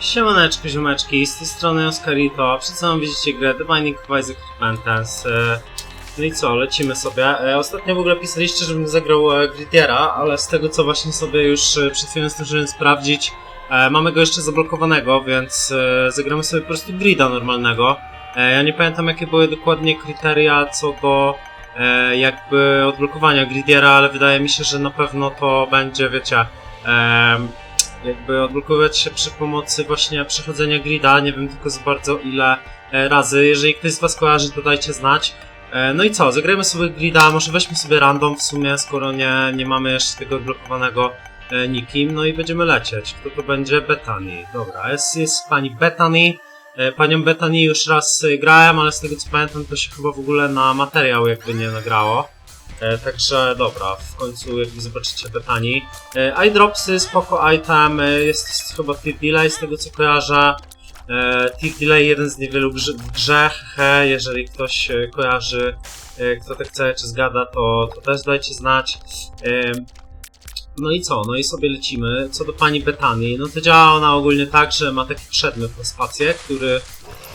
Siemaneczko, ziomeczki, z tej strony Oscarito, a przed sobą widzicie grę The Binding of Isaac Repentance. No i co, lecimy sobie. E, Ostatnio w ogóle pisaliście, żebym zagrał e, Gridiera, ale z tego co właśnie sobie już e, przed chwilą zdążyłem sprawdzić, mamy go jeszcze zablokowanego, więc zagramy sobie po prostu Grida normalnego. Ja nie pamiętam jakie były dokładnie kryteria co do e, jakby odblokowania Gridiera, ale wydaje mi się, że na pewno to będzie, wiecie, jakby odblokowywać się przy pomocy właśnie przechodzenia grida, nie wiem tylko za bardzo ile e, razy. Jeżeli ktoś z Was kojarzy, to dajcie znać. E, No i co, zagrajmy sobie grida, może weźmy sobie random w sumie, skoro nie, nie mamy jeszcze tego odblokowanego e, nikim, no i będziemy lecieć. Kto to będzie? Bethany. Dobra, jest, jest pani Bethany. E, Panią Bethany już raz grałem, ale z tego co pamiętam to się chyba w ogóle na materiał jakby nie nagrało. E, Także dobra, w końcu jakby zobaczycie Bethany. E, iDropsy, spoko item, e, jest chyba Tick Delay z tego co kojarzę. E, Delay jeden z niewielu grze- w jeżeli ktoś e, kojarzy, e, kto tak chce czy zgada, to, to też dajcie znać. E, No i co? No i sobie lecimy. Co do pani Betanii, no to działa ona ogólnie tak, że ma taki przedmiot na spację, który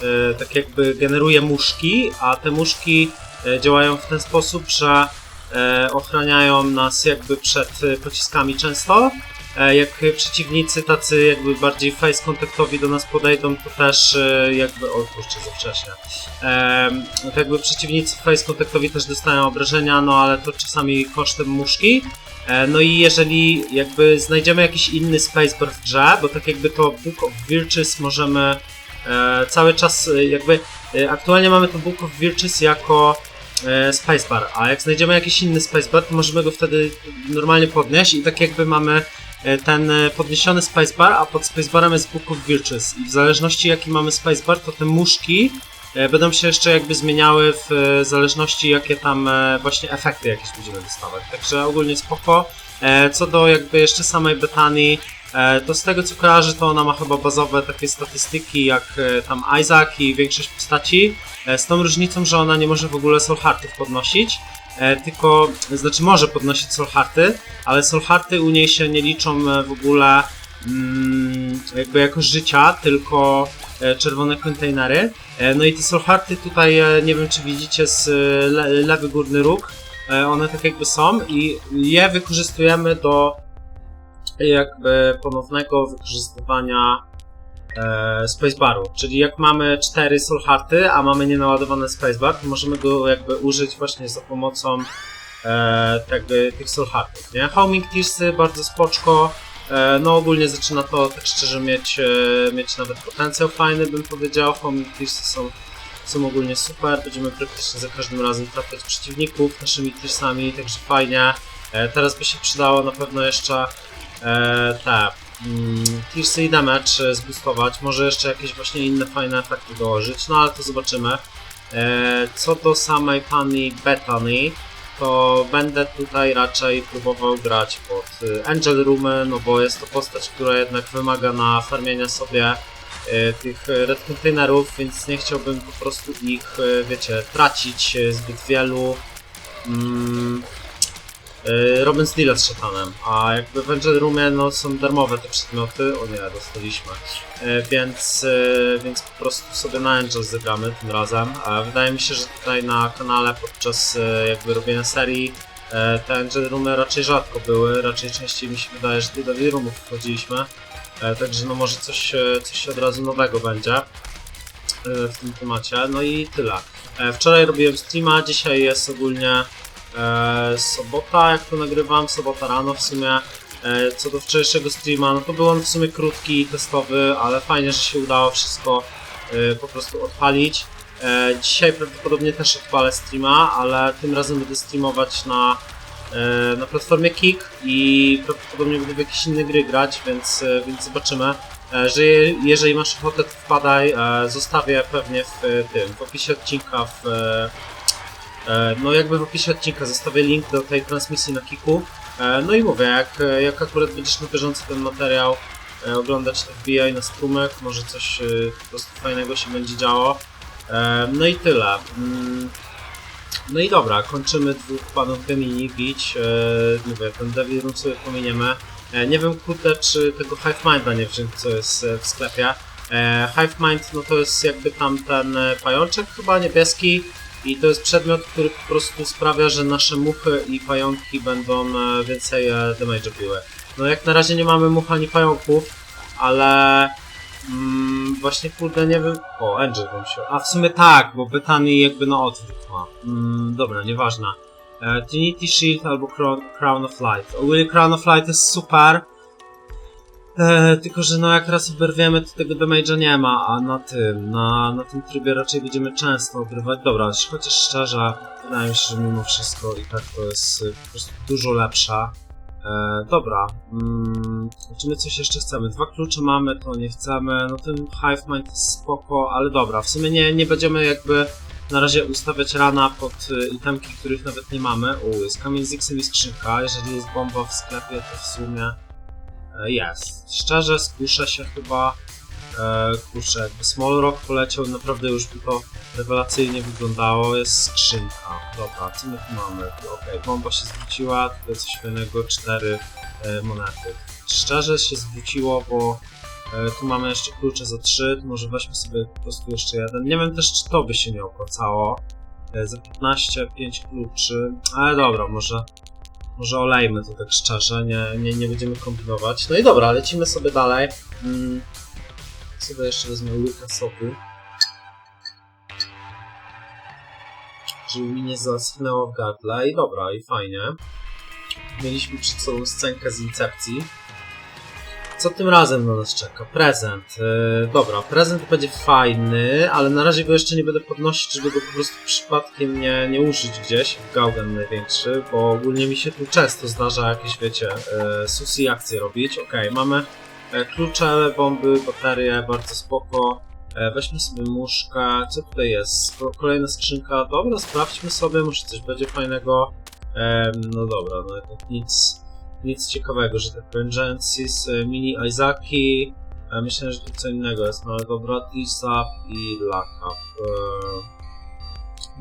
e, tak jakby generuje muszki, a te muszki e, działają w ten sposób, że e, ochraniają nas jakby przed e, pociskami często. E, jak przeciwnicy tacy jakby bardziej face kontaktowi do nas podejdą, to też e, jakby... O kurczę, za wcześnie. E, to jakby przeciwnicy face kontaktowi też dostają obrażenia, no ale to czasami kosztem muszki. E, no i jeżeli jakby znajdziemy jakiś inny spacebar w grze, bo tak jakby to Book of Virtues możemy e, cały czas e, jakby... E, aktualnie mamy to Book of Virtues jako e, spacebar, a jak znajdziemy jakiś inny spacebar, to możemy go wtedy normalnie podnieść i tak jakby mamy e, ten e, podniesiony spacebar, a pod spacebarem jest Book of Virtues i w zależności jaki mamy spacebar, to te muszki e, będą się jeszcze jakby zmieniały w zależności jakie tam właśnie efekty jakieś będziemy dostawać. Także ogólnie spoko. Co do jakby jeszcze samej Betanii, to z tego co kojarzę, to ona ma chyba bazowe takie statystyki jak e, tam Isaac i większość postaci. E, Z tą różnicą, że ona nie może w ogóle soul heartów podnosić, e, tylko, znaczy może podnosić soul hearty, ale soul hearty u niej się nie liczą e, w ogóle mm, jakby jako życia, tylko e, czerwone kontenery. E, No i te soul hearty tutaj, e, nie wiem czy widzicie z e, le, lewy górny róg, e, one tak jakby są i je wykorzystujemy do jakby ponownego wykorzystywania e, spacebaru. Czyli jak mamy cztery soul hearty, a mamy nienaładowany spacebar, to możemy go jakby użyć właśnie za pomocą e, tego, tych soul heartów, nie? Homing Tearsy bardzo spoczko. E, no ogólnie zaczyna to tak szczerze mieć, e, mieć nawet potencjał fajny bym powiedział. Homing Tearsy są, są ogólnie super. Będziemy praktycznie za każdym razem trafiać przeciwników naszymi Tearsami, także fajnie. E, teraz by się przydało na pewno jeszcze e, te mm, Tearsy i damage e, zboostować. Może jeszcze jakieś właśnie inne fajne efekty dołożyć, no ale to zobaczymy. E, co do samej pani Bethany, to będę tutaj raczej próbował grać pod y, Angel Roomy, no bo jest to postać, która jednak wymaga na farmienia sobie y, tych red containerów, więc nie chciałbym po prostu ich, wiecie, tracić zbyt wielu. Mm, y, robiąc deala z szatanem, a jakby w Angel Roomie no, są darmowe te przedmioty, o nie, dostaliśmy, y, więc, y, więc po prostu sobie na Angel zagramy tym razem. Wydaje mi się, że tutaj na kanale podczas jakby robienia serii te Angel Roomy raczej rzadko były, raczej częściej mi się wydaje, że do Roomów wchodziliśmy, także no może coś, coś od razu nowego będzie w tym temacie, no i tyle. Wczoraj robiłem streama, dzisiaj jest ogólnie e, sobota, jak to nagrywam, sobota rano w sumie. E, co do wczorajszego streama, no to był on w sumie krótki, testowy, ale fajnie, że się udało wszystko e, po prostu odpalić. E, dzisiaj prawdopodobnie też odpalę streama, ale tym razem będę streamować na, e, na platformie Kick i prawdopodobnie będę w jakieś inne gry grać, więc, e, więc zobaczymy. E, że je, jeżeli masz ochotę, to wpadaj. E, zostawię pewnie w e, tym, w opisie odcinka, w, no jakby w opisie odcinka zostawię link do tej transmisji na Kiku. E, no i mówię, jak, jak akurat będziesz na bieżąco ten materiał e, oglądać, to wbijaj na strumyk, może coś e, po prostu fajnego się będzie działo. E, no i tyle. Mm, No i dobra, kończymy dwóch panów Gemini bić. E, mówię, ten Devil Room sobie pominiemy. E, nie wiem, kurde, czy tego Hive Minda nie wziąć, co jest e, w sklepie. E, Hive Mind, no to jest jakby tam ten e, pajączek chyba niebieski i to jest przedmiot, który po prostu sprawia, że nasze muchy i pająki będą e, więcej e, damage biły. No jak na razie nie mamy much ani pająków, ale mm, właśnie kurde nie wiem... O, Angel wam się... A w sumie tak, bo Bethany jakby na odwrót ma. Mm, dobra, nieważne. E, Trinity Shield albo Crown, Crown of Light. Ogólnie Crown of Light jest super, E, tylko, że no jak raz oberwiemy, to tego damage'a nie ma, a na tym, na, na tym trybie raczej będziemy często ogrywać. Dobra, chociaż szczerze, wydaje mi się, że mimo wszystko i tak to jest y, po prostu dużo lepsze. E, dobra, mm, czy my coś jeszcze chcemy? Dwa klucze mamy, to nie chcemy, no ten Hive Mind jest spoko, ale dobra, w sumie nie, nie będziemy jakby na razie ustawiać rana pod y, itemki, których nawet nie mamy. U, jest kamień z i skrzynka, jeżeli jest bomba w sklepie, to w sumie Jest. Szczerze skuszę się chyba. E, kurczę, jakby Small Rock poleciał, naprawdę już by to rewelacyjnie wyglądało. Jest skrzynka. Dobra, co my tu mamy? Okej, bomba się zwróciła, tutaj coś fajnego, cztery e, monety. Szczerze się zwróciło, bo e, tu mamy jeszcze klucze za trzy, może weźmy sobie po prostu jeszcze jeden. Nie wiem też, czy to by się nie opłacało. E, za 15, 5 kluczy, ale dobra, może może olejmy to tak szczerze, nie, nie, nie będziemy kombinować. No i dobra, lecimy sobie dalej. Mm. Sobie jeszcze wezmę łyka soku. Żeby mi nie zaschnęło w gardle. I dobra, i fajnie. Mieliśmy przed sobą scenkę z Incepcji. Co tym razem na nas czeka? Prezent. Yy, dobra, prezent będzie fajny, ale na razie go jeszcze nie będę podnosić, żeby go po prostu przypadkiem nie, nie użyć gdzieś, w Gaugen największy, bo ogólnie mi się tu często zdarza jakieś, wiecie, yy, susi akcje robić. Okej, mamy e, klucze, bomby, baterie, bardzo spoko. E, weźmy sobie muszkę. Co tutaj jest? Ko- Kolejna skrzynka. Dobra, sprawdźmy sobie, może coś będzie fajnego. Em, no dobra, no nic nic ciekawego, że tak powiem. Genesis, e, Mini Izaki. E, Myślę, że tu co innego jest. No Tisap i Laka. E,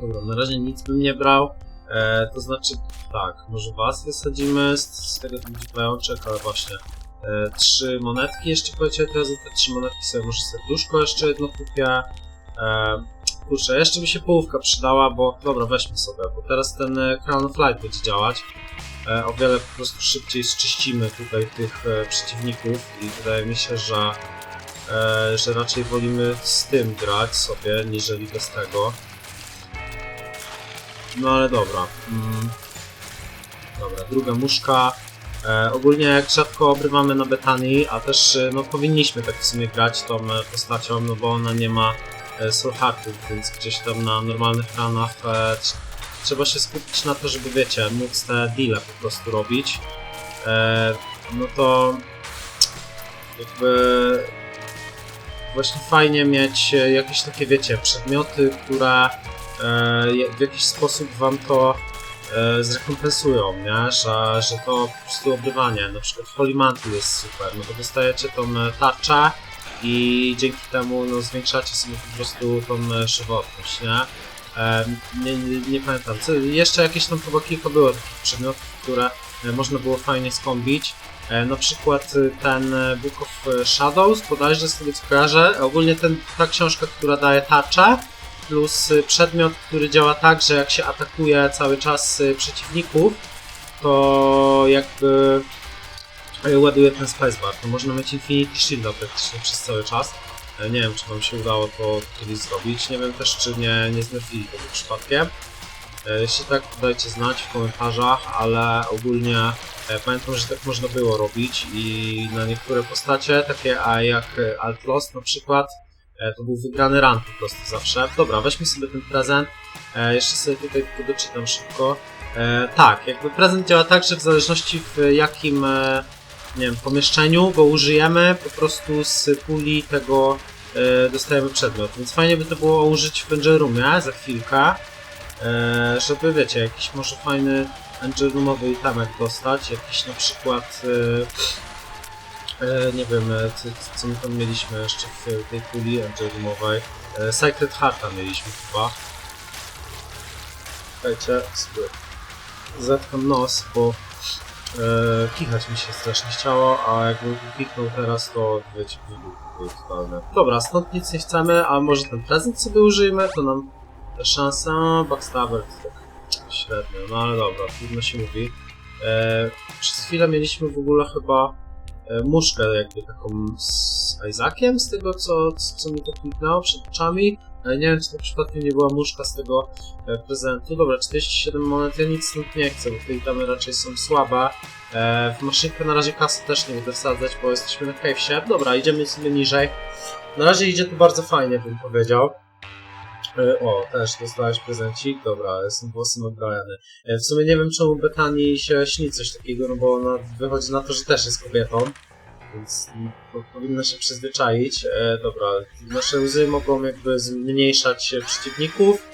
Dobra, na razie nic bym nie brał. To znaczy, tak, może was wysadzimy z, z tego będzie pajączek, ale właśnie. E, trzy monetki jeszcze poleciały teraz te trzy monetki sobie może serduszko jeszcze jedno kupię. Kurczę, jeszcze mi się połówka przydała, bo dobra, weźmy sobie, bo teraz ten e, Crown of Light będzie działać e, o wiele po prostu szybciej zczyścimy tutaj tych e, przeciwników i wydaje mi się, że, e, że raczej wolimy z tym grać sobie, niżeli bez tego. No ale dobra. Mm. Dobra, druga muszka. E, ogólnie rzadko obrywamy na Betanii, a też e, no powinniśmy tak w sumie grać tą e, postacią, no bo ona nie ma e, soul heartów, więc gdzieś tam na normalnych ranach e, tr- trzeba się skupić na to, żeby wiecie, móc te deale po prostu robić. E, no to jakby właśnie fajnie mieć e, jakieś takie, wiecie, przedmioty, które e, w jakiś sposób wam to e, zrekompensują, nie? Że, że to po prostu obrywanie, na przykład Holy jest super, no to dostajecie tą e, tarczę i dzięki temu no, zwiększacie sobie po prostu tą e, żywotność, nie? E, nie, nie, nie pamiętam. Co, jeszcze jakieś tam chyba kilka było takich przedmiotów, które e, można było fajnie skombić. E, na przykład e, ten e, Book of Shadows, bodajże z tego co. Ogólnie ten, ta książka, która daje tarczę, plus e, przedmiot, który działa tak, że jak się atakuje cały czas e, przeciwników, to jakby e, ładuje ten spacebar. To można mieć Infinity Shielda praktycznie przez cały czas. E, Nie wiem, czy wam się udało to kiedyś zrobić. Nie wiem też, czy nie, nie znerfili tego przypadkiem. E, Jeśli tak, dajcie znać w komentarzach, ale ogólnie e, pamiętam, że tak można było robić i na niektóre postacie, takie a jak e, Alt Lost na przykład, to był wygrany run po prostu zawsze. Dobra, weźmy sobie ten prezent. Jeszcze sobie tutaj tylko doczytam szybko. Tak, jakby prezent działa tak, że w zależności w jakim nie wiem, pomieszczeniu go użyjemy, po prostu z puli tego e, dostajemy przedmiot. Więc fajnie by to było użyć w Roomie za chwilkę, e, żeby wiecie, jakiś może fajny Angel Roomowy dostać, jakiś na przykład e, e, nie wiem, e, co, co my tam mieliśmy jeszcze w tej puli Angel Roomowej. E, Sacred Hearta mieliśmy chyba. Czekajcie, sobie zatkam nos, bo E, kichać mi się strasznie chciało, a jakbym kliknął teraz, to wiecie, był totalny. Dobra, stąd nic nie chcemy, a może ten prezent sobie użyjmy, to nam szansa, backstabber tak średnio, no ale dobra, trudno się mówi. E, przez chwilę mieliśmy w ogóle chyba e, muszkę jakby taką z Isaaciem, z tego co, co mi to kliknęło przed oczami. E, nie wiem, czy to przypadkiem nie była muszka z tego e, prezentu. Dobra, 47 monet, ja nic stąd nie chcę, bo te itemy raczej są słabe. E, w maszynkę na razie kasy też nie będę wsadzać, bo jesteśmy na cave'sie. Dobra, idziemy sobie niżej. Na razie idzie to bardzo fajnie, bym powiedział. E, o, też dostałeś prezencik. Dobra, jestem włosem odgrajany. E, w sumie nie wiem, czemu Betani się śni coś takiego, no bo ona wychodzi na to, że też jest kobietą. Więc po, powinna się przyzwyczaić. E, dobra, nasze łzy mogą jakby zmniejszać przeciwników.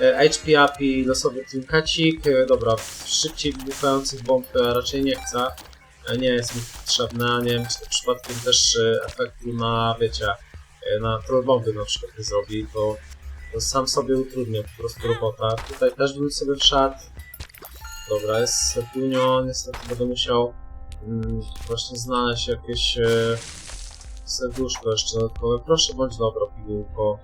E, HP up i losowy trinkacik. E, dobra, szybciej wybuchających bomb raczej nie chcę. E, nie jest mi to potrzebne. Nie wiem, czy to przypadkiem też e, efektu na, wiecie, e, na trollbomby na przykład nie zrobi, to sam sobie utrudnia po prostu robota. Tutaj też bym sobie wszedł. Dobra, jest Sertunio, niestety będę musiał mm, właśnie znaleźć jakieś e, serduszko jeszcze dodatkowe. Proszę bądź dobro, pigułko.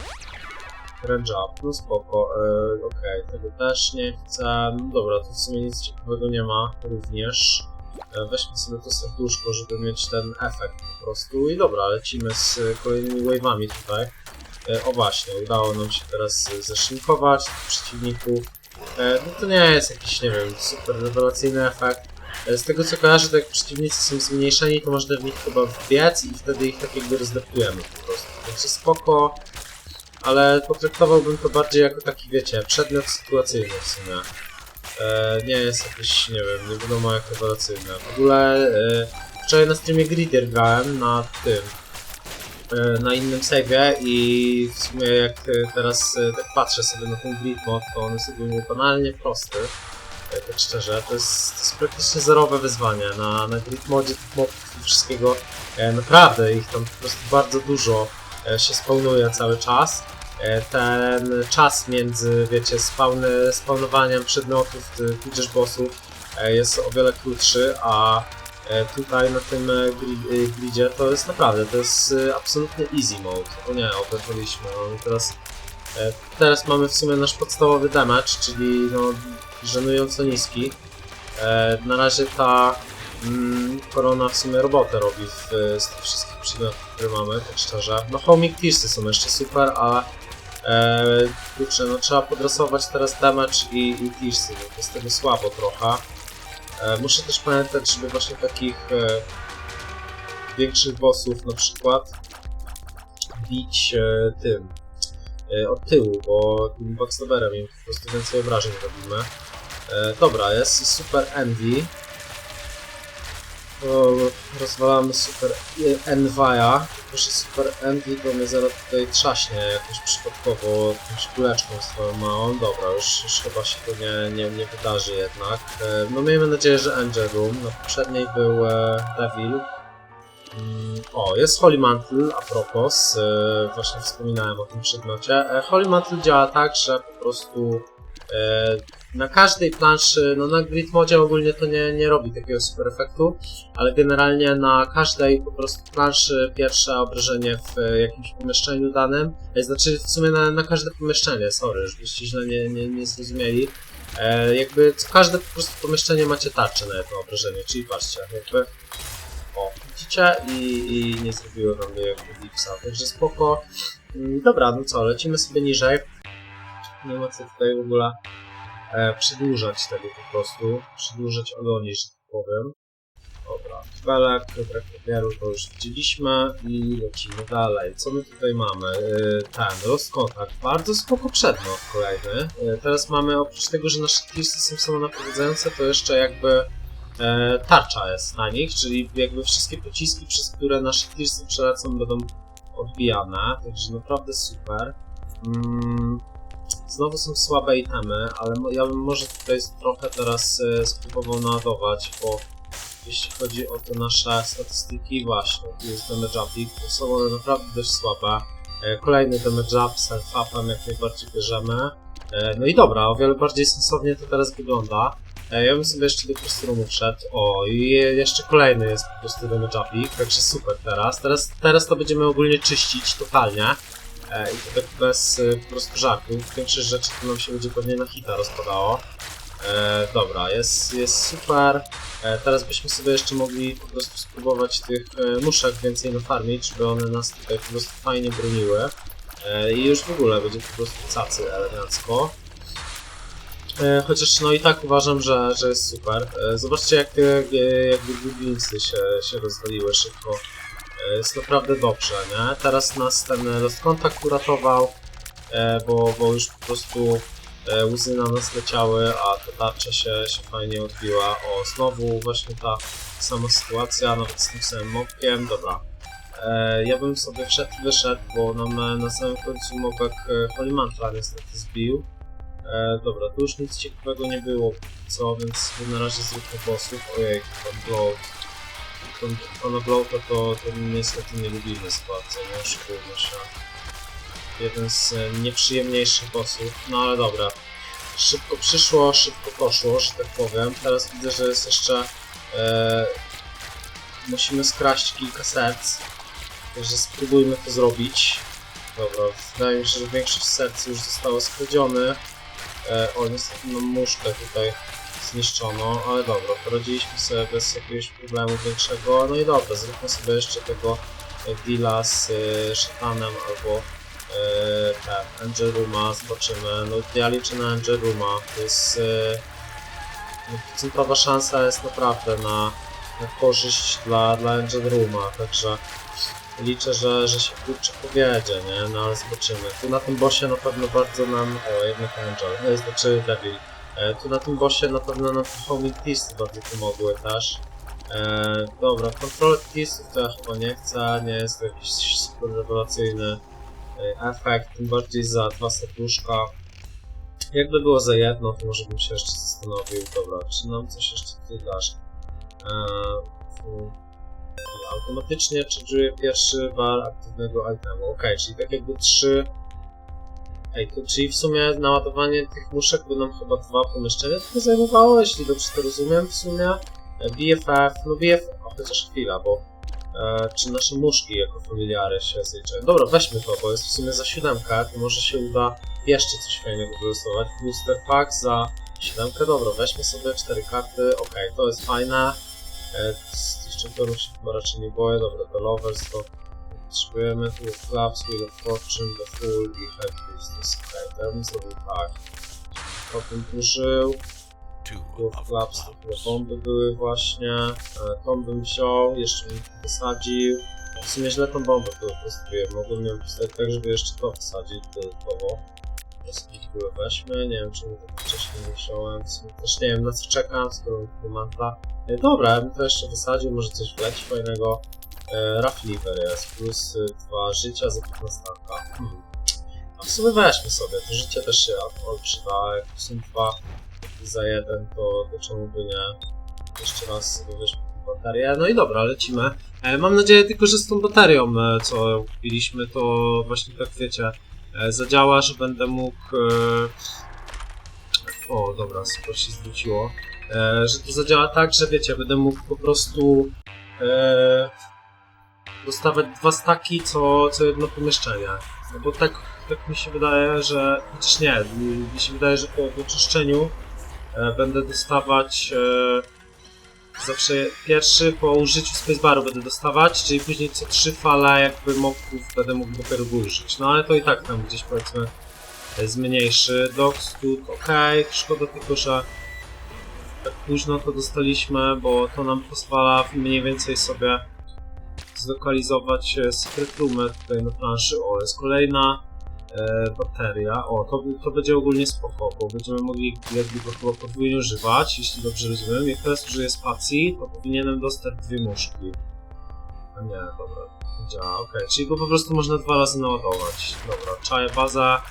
Range up, no spoko, e, okej, tego też nie chcę. No dobra, tu w sumie nic ciekawego nie ma również. E, weźmy sobie to serduszko, żeby mieć ten efekt po prostu. I dobra, lecimy z kolejnymi wave'ami tutaj. E, o właśnie, udało nam się teraz zeszynkować tych przeciwników. E, no to nie jest jakiś, nie wiem, super rewelacyjny efekt. Z tego co kojarzę, to jak przeciwnicy są zmniejszeni, to można w nich chyba wbiec i wtedy ich tak jakby rozdeptujemy po prostu. Także spoko, ale potraktowałbym to bardziej jako taki, wiecie, przedmiot sytuacyjny w sumie. E, nie jest jakiś, nie wiem, nie wiadomo jak rewelacyjne. W ogóle e, wczoraj na streamie Grider grałem na tym, e, na innym save'ie i w sumie jak e, teraz e, tak patrzę sobie na ten grid mod, to on jest ogólnie banalnie prosty. Tak szczerze, to jest, to jest praktycznie zerowe wyzwanie. Na, na grid modzie tych wszystkiego e, naprawdę ich tam po prostu bardzo dużo e, się spawnuje cały czas. E, Ten czas między, wiecie, spawny, spawnowaniem przedmiotów, tudzież bossów e, jest o wiele krótszy, a e, tutaj na tym e, gri- e, gridzie to jest naprawdę, to jest e, absolutny easy mode. O nie, oberwaliśmy, no i teraz e, teraz mamy w sumie nasz podstawowy damage, czyli no żenująco niski. E, Na razie ta mm, korona w sumie robotę robi w, z tych wszystkich przedmiotów, które mamy, tak szczerze. No homing tearsy są jeszcze super, a e, kurczę, no trzeba podrasować teraz damage i, i tearsy, bo to jest tego słabo trochę. E, muszę też pamiętać, żeby właśnie takich e, większych bossów na przykład bić e, tym e, od tyłu, bo tym backstabberem im po prostu więcej obrażeń robimy. E, dobra, jest super. O, rozwalamy super Envya. Proszę super Envy, to mnie zaraz tutaj trzaśnie jakoś przypadkowo jakąś kuleczką swoją małą. Dobra, już, już chyba się to nie, nie, nie wydarzy jednak. E, no miejmy nadzieję, że Angel Room. Na poprzedniej był e, Devil. Mm, O, jest Holy Mantle, a propos, e, właśnie wspominałem o tym przedmiocie. Holy Mantle działa tak, że po prostu na każdej planszy, no na grid modzie ogólnie to nie, nie robi takiego super efektu, ale generalnie na każdej po prostu planszy pierwsze obrażenie w e, jakimś pomieszczeniu danym, e, znaczy w sumie na, na każde pomieszczenie, sorry, żebyście źle nie, nie, nie zrozumieli, e, jakby co każde po prostu pomieszczenie macie tarczę na jedno obrażenie, czyli patrzcie, jakby o, widzicie? I, i nie zrobiło nam jakby lipsa, także spoko. Mm, Dobra, no co, lecimy sobie niżej. Nie ma co tutaj w ogóle e, przedłużać tego po prostu. Przedłużać ogoni, że tak powiem. Dobra, belek, dobra, papieru to już widzieliśmy i lecimy dalej. Co my tutaj mamy? E, ten, Lost Contact. Bardzo spoko przedmiot kolejny. E, teraz mamy, oprócz tego, że nasze twisty są samonaprowadzające, to jeszcze jakby e, tarcza jest na nich, czyli jakby wszystkie pociski, przez które nasze tirsy przelecą będą odbijane, także naprawdę super. Mm, znowu są słabe itemy, ale ja bym może tutaj trochę teraz e, spróbował naładować, bo jeśli chodzi o te nasze statystyki, właśnie, tu jest damage upik, to są one naprawdę dość słabe. E, kolejny damage up, self-upem jak najbardziej bierzemy. E, no i dobra, o wiele bardziej sensownie to teraz wygląda. Ja bym sobie jeszcze do kostiumu wszedł. O, i jeszcze kolejny jest po prostu damage upik, także super teraz. Teraz, teraz to będziemy ogólnie czyścić totalnie. E, I to tak bez e, po prostu żartów. Większość rzeczy to nam się będzie pewnie na hita rozpadało. E, dobra, jest, jest super. E, teraz byśmy sobie jeszcze mogli po prostu spróbować tych e, muszek więcej nafarmić, żeby one nas tutaj po prostu fajnie broniły. E, I już w ogóle będzie po prostu cacy elegancko. E, chociaż no i tak uważam, że, że jest super. E, zobaczcie jak te e, jakby się, się rozwaliły szybko. Jest naprawdę dobrze, nie? Teraz nas ten Lost Contact uratował, e, bo, bo już po prostu e, łzy na nas leciały, a ta tarcza się, się fajnie odbiła. O, znowu właśnie ta sama sytuacja, nawet z tym samym mobkiem, dobra. E, ja bym sobie wszedł wyszedł, bo nam na samym końcu mobek Holy Mantra niestety zbił. E, dobra, tu już nic ciekawego nie było, co, więc na razie zróbmy bossów. Ojej, pan Blow. Pan, pana Blow to, to, niestety nie lubimy bardzo, nie oszukujmy się. Jeden z e, nieprzyjemniejszych bossów, no ale dobra. Szybko przyszło, szybko poszło, że tak powiem. Teraz widzę, że jest jeszcze... E, musimy skraść kilka serc. Także spróbujmy to zrobić. Dobra, wydaje mi się, że większość serc już zostało skradzione. E, o, niestety mam muszkę tutaj zniszczono, ale dobra, poradziliśmy sobie bez jakiegoś problemu większego. No i dobra, zróbmy sobie jeszcze tego e, deala z e, szatanem albo e, tak, zobaczymy. No ja liczę na Angel Rooma, to jest no, procentowa szansa jest naprawdę na, na korzyść dla, dla Angel Rooma, także liczę, że, że się kurczę powiedzie, nie? No ale zobaczymy. Tu na tym bossie na pewno bardzo nam... O, jednak Angel, e, znaczy Devil. E, tu na tym bossie na pewno te Homing Teasy bardzo pomogły też. E, dobra, kontrolę Teasów to ja chyba nie chcę, nie jest to jakiś super rewelacyjny e, efekt, tym bardziej za dwa serduszka. Jakby było za jedno, to może bym się jeszcze zastanowił. Dobra, czy nam coś jeszcze tutaj dasz? E, tu- automatycznie charge'uje pierwszy bar aktywnego itemu. Ok, czyli tak jakby trzy. Ej, to, czyli w sumie naładowanie tych muszek by nam chyba dwa pomieszczenia tylko zajmowało, jeśli dobrze to rozumiem w sumie. E, BFF, no BFF, o chociaż chwila, bo e, czy nasze muszki jako familiary się zliczają. Dobra, weźmy to, bo jest w sumie za siódemkę, to może się uda jeszcze coś fajnego wylosować. Booster pack za siódemkę, dobra, weźmy sobie cztery karty, ok, to jest fajne. E, z tych czempionów się chyba raczej nie boję. Dobra, to Lovers to potrzebujemy. Wheel of Fortune, The Fool i ja bym zrobił tak. To bym użył. Tu w Claps to chyba bomby były właśnie. E, tą bym wziął, jeszcze bym to wysadził. W sumie źle tą bombę tu postawiłem. Mogłem ją postawić tak, żeby jeszcze to wsadzić dodatkowo. Były weźmy, nie wiem czemu tak wcześniej nie wziąłem. W sumie też nie wiem na co czekam, skoro tu manta. E, Dobra, ja bym to jeszcze wysadził, może coś wleci fajnego. E, jest, plus 2 życia za 15. Hmm. A w sumie weźmy sobie, to życie też się przyda, jak są dwa za jeden, to, to czemu by nie? Jeszcze raz sobie weźmy baterię. No i dobra, lecimy. E, mam nadzieję tylko, że z tą baterią, e, co kupiliśmy, to właśnie tak wiecie, e, zadziała, że będę mógł... E... O, dobra, super się zwróciło e, że to zadziała tak, że wiecie, będę mógł po prostu e, dostawać dwa staki co, co jedno pomieszczenie. No bo tak, tak mi się wydaje, że. Chociaż nie, mi, mi się wydaje, że po wyczyszczeniu e, będę dostawać e, zawsze pierwszy po użyciu spacebaru będę dostawać, czyli później co trzy fale jakby mobków będę mógł dopiero użyć. No ale to i tak tam gdzieś powiedzmy jest mniejszy. Dogstud, ok, szkoda tylko, że tak późno to dostaliśmy, bo to nam pozwala mniej więcej sobie zlokalizować e, secret roomy tutaj na planszy. O, jest kolejna e, bateria. O, to, to będzie ogólnie spoko, bo będziemy mogli jakby go chyba podwójnie używać, jeśli dobrze rozumiem. Jak teraz użyję spacji, to powinienem dostać dwie muszki. A nie, dobra, działa, okej, czyli go po prostu można dwa razy naładować. Dobra, czaję baza.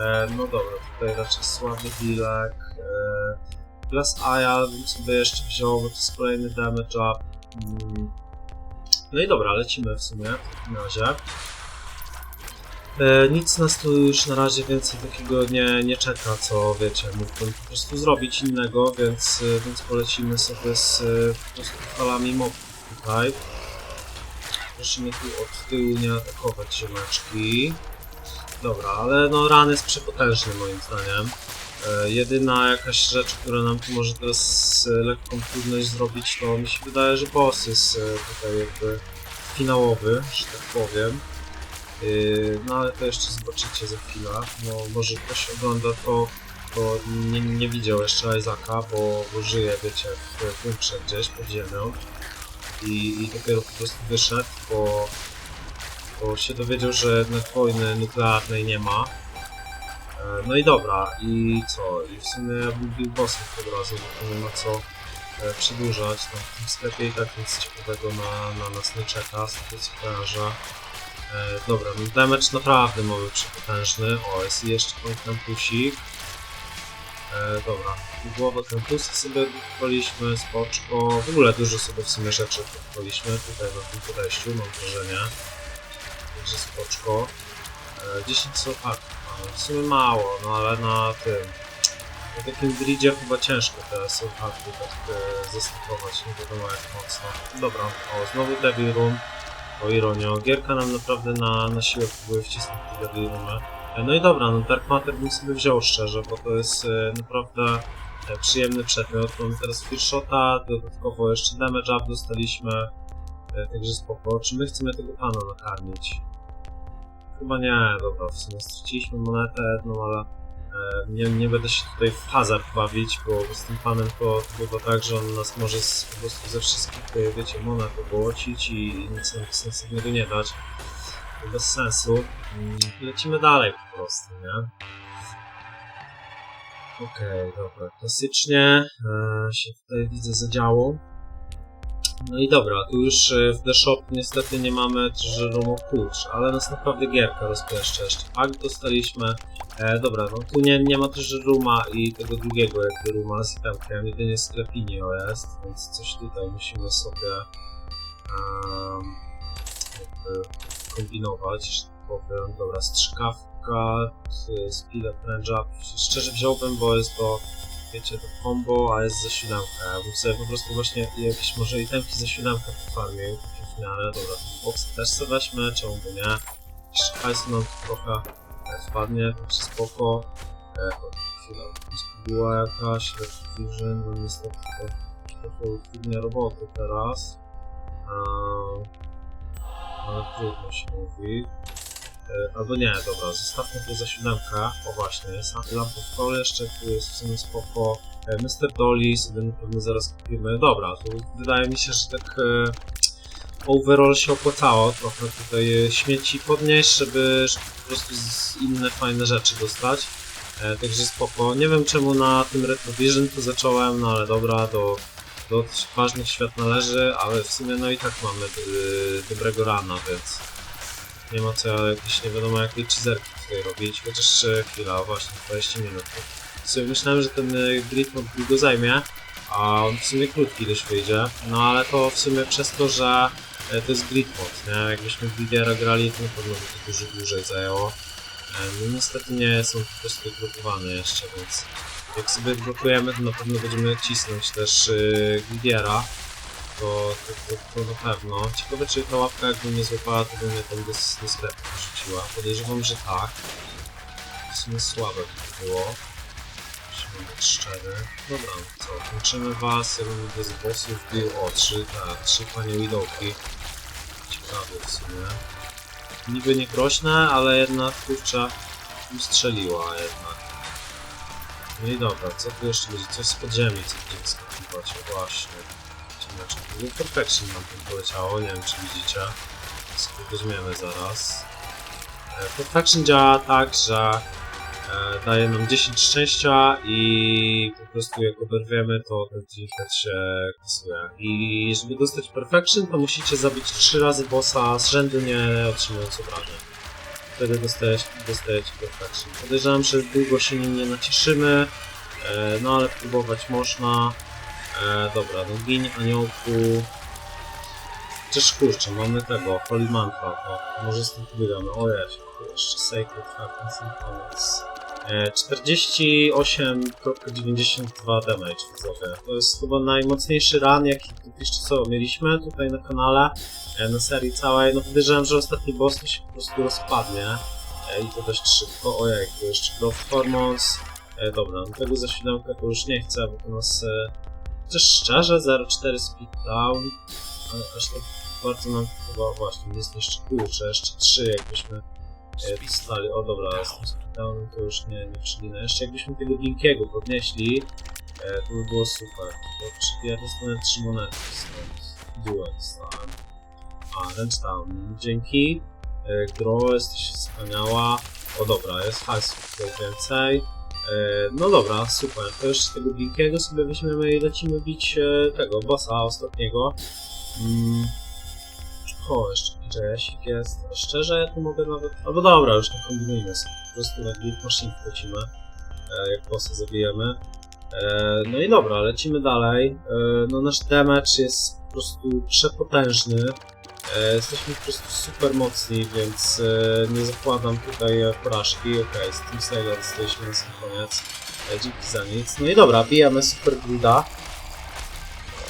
E, no dobra, tutaj raczej słaby dealek. E, Glass Eye bym sobie jeszcze wziął, bo to jest kolejny damage up. Mm. No i dobra, lecimy w sumie takim razie. E, nic nas tu już na razie więcej takiego nie, nie czeka, co wiecie, mógłbym po prostu zrobić innego, więc, e, więc polecimy sobie z e, po prostu falami mobów tutaj. Proszę mnie tu od tyłu nie atakować ziomeczki. Dobra, ale no ran jest przepotężny moim zdaniem. E, jedyna jakaś rzecz, która nam tu może teraz e, lekką trudność zrobić, to mi się wydaje, że boss jest e, tutaj jakby finałowy, że tak powiem. Yy, No ale to jeszcze zobaczycie za chwilę. No może ktoś ogląda to, to nie, nie widział jeszcze Isaaca, bo, bo żyje, wiecie, w bunkrze gdzieś pod ziemią. I, I dopiero po prostu wyszedł, bo, bo się dowiedział, że jednak wojny nuklearnej nie ma. No i dobra, i co? I w sumie bił bossów od razu, bo nie ma co e, przedłużać. Tam w tym sklepie i tak nic ciekawego na, na nas nie czeka, z tego co kojarzę. E, dobra, no damage naprawdę mamy przepotężny. O, jest jeszcze ten kampusik. E, dobra, głowę kampusa sobie odpaliśmy, spoczko. W ogóle dużo sobie w sumie rzeczy odpaliśmy tutaj na tym podejściu, mam wrażenie. Także spoczko. E, 10 sołpaków mamy, w sumie mało, no ale na tym... Na takim gridzie chyba ciężko te sołpaki tak e, zastosować, nie wiadomo jak mocno. Dobra, o, znowu Devil Room. O ironio, gierka nam naprawdę na, na siłę próbuje wcisnąć te Devil Roomy. E, No i dobra, no Dark Matter bym sobie wziął szczerze, bo to jest e, naprawdę e, przyjemny przedmiot. Mamy teraz Fearshota, dodatkowo jeszcze Damage Up dostaliśmy, e, także spoko. Czy my chcemy tego pana nakarmić? Chyba nie, dobra, w sumie straciliśmy monetę jedną, ale e, nie, nie będę się tutaj w hazard bawić, bo z tym panem to, bywa tak, że on nas może z, po prostu ze wszystkich, e, wiecie, monet obłocić i nic nam sensownego nie dać. Bez sensu. Mm, Lecimy dalej po prostu, nie? Okej, dobra, klasycznie e, się tutaj widzę zadziało. No i dobra, tu już e, w The Shop niestety nie mamy Treasure'u klucz, ale nas naprawdę gierka rozpieszcza jeszcze. Pak dostaliśmy. E, dobra, no tu nie, nie ma Treasure'uma i tego drugiego jakby rooma z itemkiem, jedynie sklepinio jest, więc coś tutaj musimy sobie em, jakby kombinować, że tak powiem. Dobra, strzykawka, speed up, range up. Szczerze wziąłbym, bo jest to wiecie, to combo, a jest za siódemkę. Ja bym sobie po prostu właśnie jakieś może itemki za siódemkę pofarmił, w miarę, dobra, boxy też sobie weźmy, czemu by nie. Jeszcze hajsu nam tu trochę wpadnie, także spoko. E, chwila, była jakaś, Fusion, no niestety to trochę utrudnia roboty teraz. Eee, ale trudno się mówi. E, Albo nie, dobra, zostawmy to za siódemkę. O właśnie, jest Lamp of Call jeszcze, tu jest w sumie spoko. E, Mr. Dolly sobie na pewno zaraz kupimy. Dobra, tu wydaje mi się, że tak e, overall się opłacało trochę tutaj śmieci podnieść, żeby, po prostu inne fajne rzeczy dostać. Także spoko. Nie wiem czemu na tym Retrovision to zacząłem, no ale dobra, do, do ważnych świat należy, ale w sumie no i tak mamy dobrego rana, więc nie ma co jakieś nie wiadomo jakiej cheezerki tutaj robić, chociaż e, chwila, właśnie 20 minut. W sumie myślałem, że ten e, grid mod długo zajmie, a on w sumie krótki dość wyjdzie, no ale to w sumie przez to, że e, to jest grid mod, nie? Jakbyśmy Gridiera grali, to na pewno by to dużo dłużej zajęło. No niestety nie są po prostu blokowane jeszcze, więc jak sobie blokujemy, to na pewno będziemy cisnąć też Gridiera. To, to, to, na pewno. Ciekawe, czy ta łapka jakby mnie złapała, to by mnie tam do, do sklepu. Podejrzewam, że tak. W sumie słabe to było. Musimy być szczery. Dobra, co, kończymy was, ja bym bez bossów bił o trzy, tak, trzy panie widowki. Ciekawe w sumie. Niby nie groźne, ale jednak kurczę mi strzeliła jednak. No i dobra, co tu jeszcze będzie? Coś z podziemi, co będzie skakiwać, właśnie. No Perfection nam tam poleciało, nie wiem czy widzicie. Sobie weźmiemy zaraz. E, Perfection działa tak, że e, daje nam 10 szczęścia i po prostu jak oberwiemy, to ten 10 się kasuje. I żeby dostać Perfection, to musicie zabić 3 razy bossa z rzędu, nie otrzymując obrażeń. Wtedy dostajecie, dostajecie Perfection. Podejrzewam, że długo się nim nie nacieszymy, e, no ale próbować można. E, dobra, no gin aniołku. Chociaż kurczę, mamy tego, Holy Mantra, o, może stąd wygramy, o jest, jeszcze Sacred Heart na sam koniec. E, 48,92 damage widzowie. To jest chyba najmocniejszy run, jaki dotychczasowo mieliśmy tutaj na kanale, e, na serii całej. No podejrzewam, że ostatni boss to się po prostu rozpadnie. E, I to dość szybko. Ojej, tu jeszcze Growth Hormones. E, dobra, no tego za siódemkę już nie chcę, bo to nas... E, chociaż szczerze, 0,4 speed down. Ale aż tak bardzo nam chyba właśnie nie zniszczy. Kurczę, jeszcze 3 jakbyśmy e, dostali. O dobra, z tym speed downem to już nie, nie przyginę. Jeszcze jakbyśmy tego Dinkiego podnieśli, e, to by było super. Ja dostanę 3 monety stąd. Duel dostałem. A, ręcz down. Dzięki. E, Gro, jesteś wspaniała. O dobra, jest tutaj więcej. E, No dobra, super. To jeszcze tego Dinkiego sobie weźmiemy i lecimy bić e, tego bossa ostatniego. Mm. O, jeszcze JS-ik jest. Szczerze, ja tu mogę nawet... Albo dobra, już nie kombinujmy sobie. Po prostu na Guild Machine wchodzimy, e, jak bossa zabijemy. No i dobra, lecimy dalej. No nasz damage jest po prostu przepotężny. E, Jesteśmy po prostu super mocni, więc e, nie zakładam tutaj porażki. Okej, z tym Sailor jesteśmy na koniec. E, Dzięki za nic. No i dobra, bijamy super Gulda.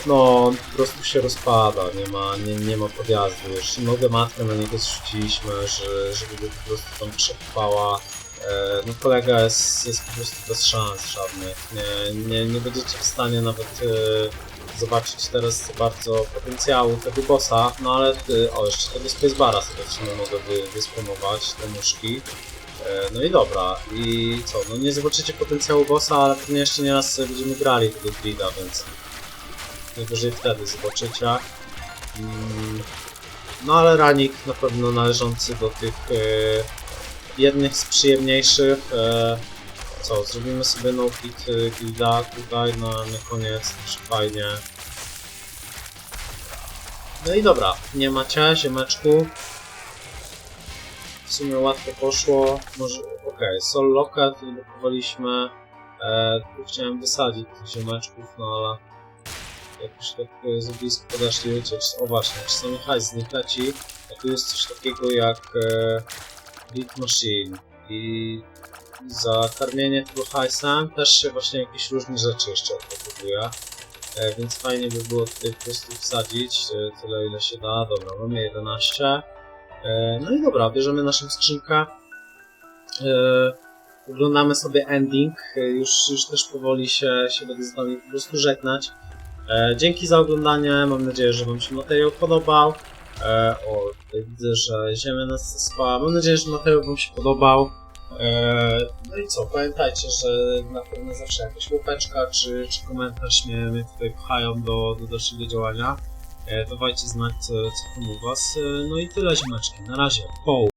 No, on po prostu się rozpada, nie ma, nie, nie ma podjazdu. Już nogę matkę na niego zrzuciliśmy, że, żeby go po prostu tam przetrwała. E, no kolega jest, jest po prostu bez szans żadnych. Nie, nie, nie będziecie w stanie nawet e, zobaczyć teraz bardzo potencjału tego bossa, no ale e, o, jeszcze tego Spacebara sobie w sumie mogę wy, wyspomować, te nóżki. E, no i dobra, i co, no nie zobaczycie potencjału bossa, ale pewnie jeszcze nie raz będziemy grali tego grida, więc najwyżej wtedy zobaczycie. Mm, No ale ranik na pewno należący do tych e, jednych z przyjemniejszych. E, co, zrobimy sobie no hit e, guilda tutaj na, na koniec, też fajnie. No i dobra, nie macie, ziemeczku. W sumie łatwo poszło. Może, okej, Sol Locket blokowaliśmy. E, tu chciałem wysadzić tych ziomeczków, no ale jak już tak e, z blisko podeszli, czy- o właśnie, czasami hajs z nich leci, a tu jest coś takiego jak e, Beat Machine i za karmienie tego hajsem też się właśnie jakieś różne rzeczy jeszcze odblokowuje. E, więc fajnie by było tutaj po prostu wsadzić e, tyle ile się da. Dobra, mamy 11. E, no i dobra, bierzemy naszą skrzynkę. E, oglądamy sobie ending. E, już, już też powoli się, się będę z wami po prostu żegnać. E, dzięki za oglądanie. Mam nadzieję, że wam się materiał podobał. E, o, tutaj widzę, że ziemia nas zaspała. Mam nadzieję, że materiał wam się podobał. E, no i co, pamiętajcie, że na pewno zawsze jakaś łapeczka czy, czy komentarz mnie, mnie tutaj pchają do, do dalszego działania. E, dawajcie znać, co, co tam u was. E, no i tyle, ziomeczki. Na razie. Po.